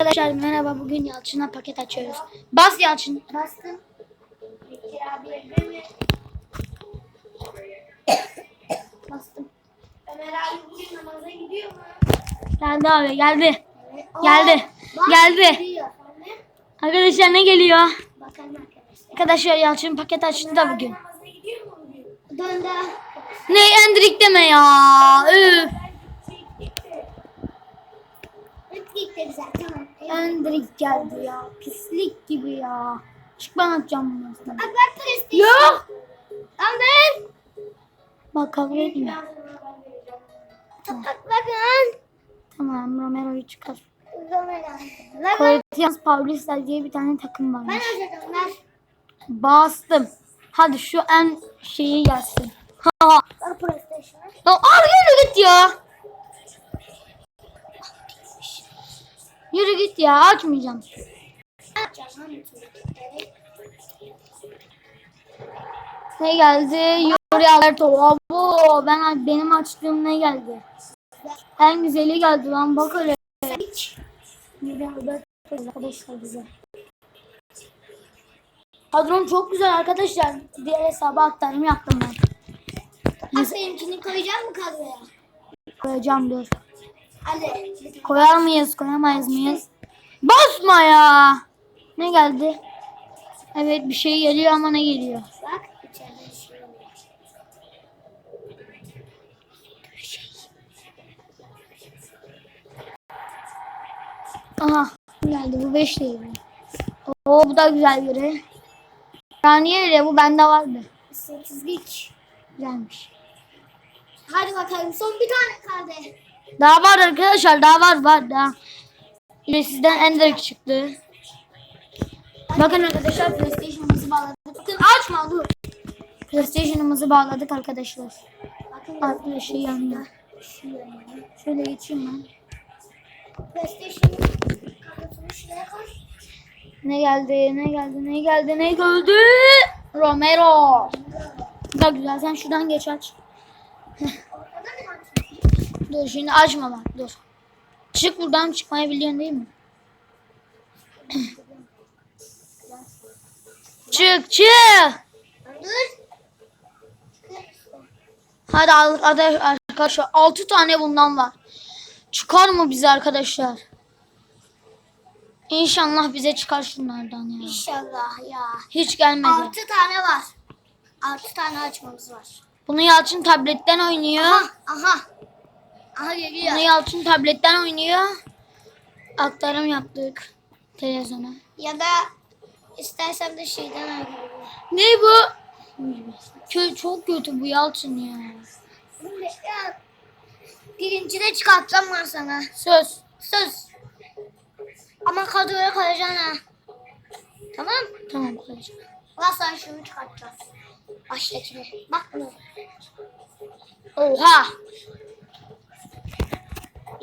Arkadaşlar merhaba bugün Yalçın'a paket açıyoruz. Bas Yalçın. Bastım. Bastım. Ömer abi bugün namaza gidiyor mu? Geldi abi geldi. Evet. Geldi. Geldi. gidiyor. Arkadaşlar ne geliyor? Bakalım arkadaşlar. Arkadaşlar Yalçın paket açtı da bugün. Namaza gidiyor mu bugün? Döndü. Ne Endrik deme ya. Üf. Gitti güzel tamam. Endrik geldi ya. Pislik gibi ya. Çık ben atacağım bunu. Bak bak PlayStation. Yok. Anne. Bak etme. Bak bakın. Tamam Romero'yu çıkar. Ver. Corinthians Paulisler diye bir tane takım Ben özledim ver. Bastım. Hadi şu en şeyi gelsin. Ha. Ver PlayStation'ı. Al yürü git ya. Yürü git ya açmayacağım. Ne geldi? Yuri Alberto. Abo ben benim açtığım ne geldi? En güzeli geldi lan bak öyle. Yuri Alberto arkadaşlar güzel. Kadrom çok güzel arkadaşlar. Diğer hesaba aktarım yaptım ben. Ha benimkini koyacak mı kadroya? Koyacağım dur. Koyar mıyız koyamayız mıyız? Basma ya. Ne geldi? Evet bir şey geliyor ama ne geliyor? Bak içeride şey oluyor. Aha geldi bu 5 değil. Oo bu da güzel biri. Saniye ile bu bende vardı. Sekizlik. Güzelmiş. Hadi bakalım son bir tane kaldı. Daha var arkadaşlar daha var var daha. İle sizden Ender çıktı. Bakın arkadaşlar PlayStation'ımızı bağladık. Bakın açma dur. PlayStation'ımızı bağladık arkadaşlar. Bakın Arkadaşı yanında. Şöyle geçeyim ben. PlayStation kadrosunu şuraya koy. Ne geldi ne geldi ne geldi ne geldi? Romero. Bu da güzel sen şuradan geç aç. Dur şimdi açma bak dur. Çık buradan çıkmayı biliyorsun değil mi? çık çık. Dur. Hadi arkadaşlar 6 tane bundan var. Çıkar mı bize arkadaşlar? İnşallah bize çıkar şunlardan ya. İnşallah ya. Hiç gelmedi. Altı tane var. Altı tane açmamız var. Bunu Yalçın tabletten oynuyor. Aha. Aha. Aha geliyor. Bunu Yalçın tabletten oynuyor. Aktarım yaptık televizyona. Ya da istersen de şeyden. Ne bu? Kö çok kötü bu Yalçın ya. Pirinci de çıkartacağım ben sana. Söz. Söz. Ama kadroya koyacaksın ha. Tamam. Tamam koyacağım. Ulan sen şunu çıkartacağız. Baştakini. Bak bunu. Oha.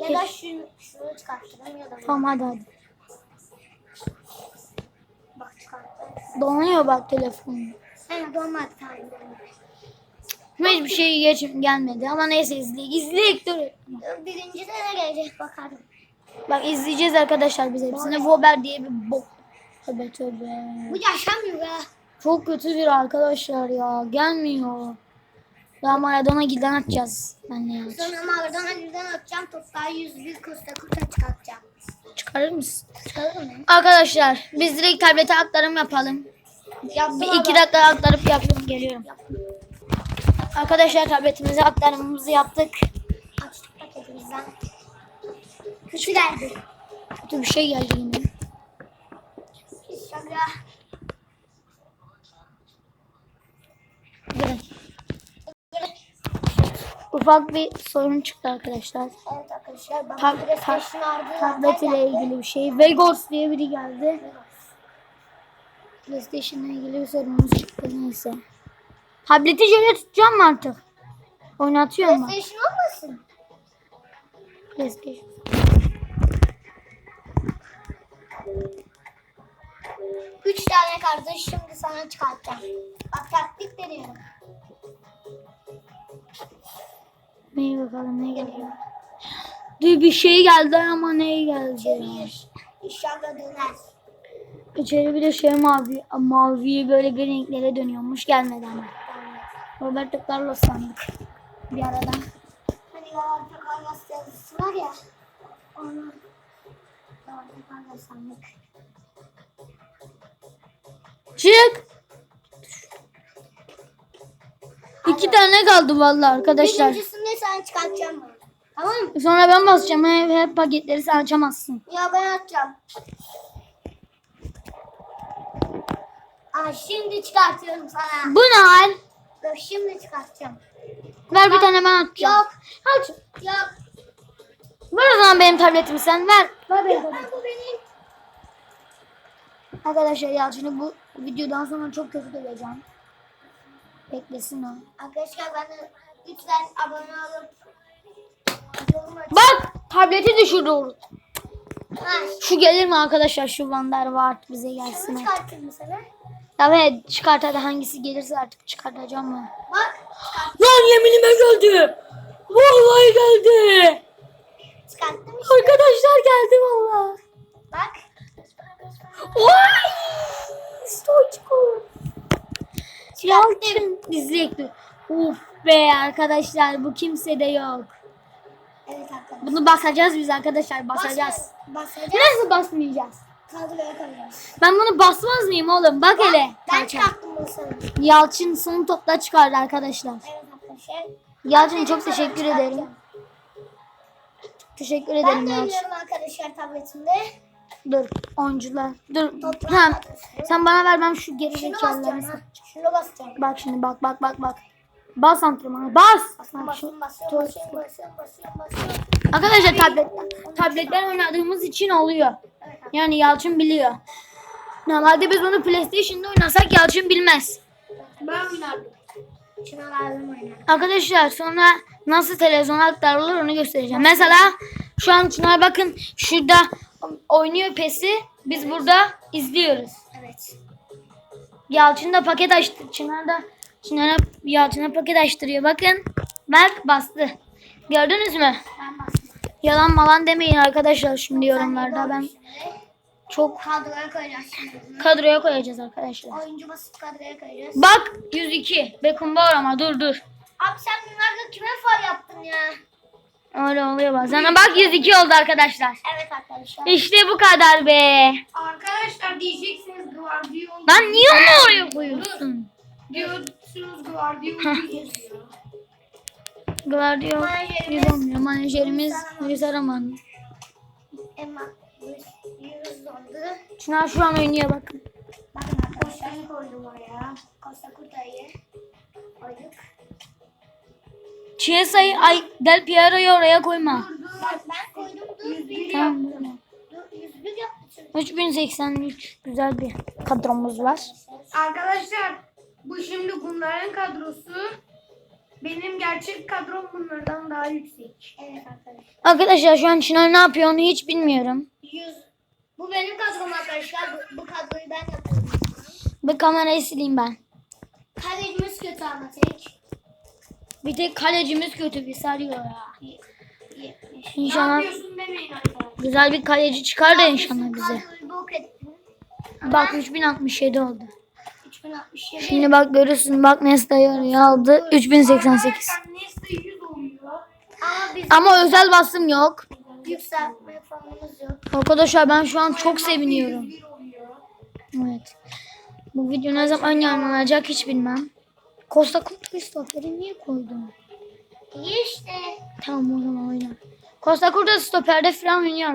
Ya da şunu, şunu çıkartacağım ya da bunu. Tamam hadi hadi. Bak çıkarttım. Donuyor bak telefon. He dolmadı tamam. Hiçbir şey geç gelmedi ama neyse izleyek. İzleyek dur. Birinci de ne gelecek bakalım. Bak izleyeceğiz arkadaşlar biz hepsini. Wober diye bir bok. Tövbe tövbe. Bu yaşamıyor be. Çok kötü bir arkadaşlar ya. Gelmiyor. Daha Maradona giden atacağız. Benle Yalçın. Sonra Maradona birden atacağım. Toplar 101 kosta kurta çıkartacağım. Çıkarır mısın? Çıkarır mı? Arkadaşlar biz direkt tablete aktarım yapalım. Yaptım Bir iki dakika aktarıp yapıyorum geliyorum. Arkadaşlar tabletimize aktarımımızı yaptık. Açtık paketimizden. Kötü geldi. Kötü bir şey geldi yine. İnşallah. Ufak bir sorun çıktı arkadaşlar. Evet arkadaşlar ben Tab- PlayStation aldı. Tablet ile ilgili bir şey. Vegos diye biri geldi. PlayStation ile ilgili bir sorunumuz çıktı neyse. Tableti şöyle tutacağım mı artık? Oynatıyorum mu? PlayStation olmasın? PlayStation. Üç tane kardeş şimdi sana çıkartacağım. Bak taktik deniyorum. Neye bakalım ne geliyor. Dur bir şey geldi ama ne geldi? Çevir. İnşallah döner. İçeri bir de şey mavi, mavi böyle bir renklere dönüyormuş gelmedi ama. Roberto Carlos sandık. Bir arada. Hani Galata Carlos yazısı var ya. Onu Galata Carlos sandık. Çık. İki tane kaldı vallahi arkadaşlar. Birincisini sen çıkartacağım bunu. Tamam mı? Sonra ben basacağım. Hep, hep paketleri sen açamazsın. Ya ben atacağım. Aa, şimdi çıkartıyorum sana. Bu ne hal? Dur şimdi çıkartacağım. Ver bir tane ben atacağım. Yok. Aç. Yok. Ver o zaman benim tabletimi sen ver. Ver benim Ben tabletimi. bu benim. Arkadaşlar Yalçın'ı bu videodan sonra çok kötü döveceğim. Beklesin o. Arkadaşlar ben de lütfen abone olup. Bak tableti düşürdü. Ha, Şu gelir mi arkadaşlar şu Vander var bize gelsin. şunu çıkartayım mı sana? Evet çıkart hadi hangisi gelirse artık çıkartacağım mı? Bak çıkart, Lan yeminime geldi. Vallahi geldi. çıkarttım işte. Arkadaşlar geldi vallahi. Bak. Vay! Stoçko. Yalçın izleyekli. Uf be arkadaşlar bu kimse de yok. Evet arkadaşlar. Bunu basacağız biz arkadaşlar basacağız. Basacağız. Nasıl basmayacağız? Kadroya. Ben bunu basmaz mıyım oğlum? Bak hele. Ben çıkarttım sana. Yalçın son topla çıkardı arkadaşlar. Evet arkadaşlar. Yalçın Benim çok teşekkür ederim. Teşekkür Ben ederim de Yalçın. oynuyorum arkadaşlar tabletimde. Dur oyuncular. Dur. Ha, sen bana ver ben şu geri zekalarını. Şunu basacağım. Bak şimdi bak bak bak bak. Bas antrenmanı bas. Basıyorum, basıyorum, basıyorum, basıyorum, basıyorum, basıyorum, basıyorum. Arkadaşlar tabletten, tabletten oynadığımız için oluyor. Evet, Yani Yalçın biliyor. Normalde biz bunu PlayStation'da oynasak Yalçın bilmez. Ben oynardım. Şuna. Arkadaşlar sonra nasıl televizyona aktarılır onu göstereceğim. Mesela şu an Çınar bakın şurada oynuyor PES'i. Biz burada izliyoruz. Evet. Yalçın da paket açtı. Çınar da Çınar'a Yalçın'a paket açtırıyor. Bakın. Bak bastı. Gördünüz mü? Ben bastım. Yalan malan demeyin arkadaşlar şimdi yorumlarda. Ben Şimdi çok kadroya koyacağız şimdi kadroya koyacağız arkadaşlar. Oyuncu basıp kadroya koyacağız. Bak 102. Beckenbauer ama dur dur. Abi sen bunlarla kime far yaptın ya? Öyle oluyor bazen. Bak 102 oldu arkadaşlar. Evet arkadaşlar. İşte bu kadar be. Arkadaşlar diyeceksiniz Guardiola. Lan niye onu oraya koyuyorsun? Diyorsunuz Guardiola yazıyor. Guardiola Menajerimiz- yüz olmuyor. Menajerimiz Yüz Araman. Emma. Yüz oldu. Çınar şu an oynuyor bakın. Bakın arkadaşlar koydum oraya. Costa Curta'yı koyduk. Chiesa'yı ay Del Piero'yu oraya koyma. Bak ben koydum. Dur bir Tamam böyle. Dur 101 yapmışım. 3083 güzel bir kadromuz var. Arkadaşlar bu şimdi bunların kadrosu. Benim gerçek kadrom bunlardan daha yüksek. Evet arkadaşlar. Arkadaşlar şu an Çınar ne yapıyor onu hiç bilmiyorum. 100. Bu benim kadrom arkadaşlar. Bu, bu kadroyu ben yapıyorum. Bir kamerayı sileyim ben. Kalecimiz kötü ama tek. Bir tek kalecimiz kötü bir sarıyor ya. 70. Ne İnşallah yapıyorsun demeyin arkadaşlar. güzel bir kaleci çıkar da inşallah bize. Kadroyu bok ettin. Bak 3067 oldu. 3067. Şimdi bak görürsün bak Nesta'yı oraya aldı 3088. Arkadaşlar Nesta 100 oluyor. Ama özel basım yok. yükseltme falanımız yok. Arkadaşlar ben şu an çok seviniyorum. 101 oluyor. Evet. Bu video ne zaman yayınlanacak hiç bilmem. Costa Curta stoperi niye koydun? İyi işte. Tamam o zaman oyna. Costa Curta stoperde falan oynuyor.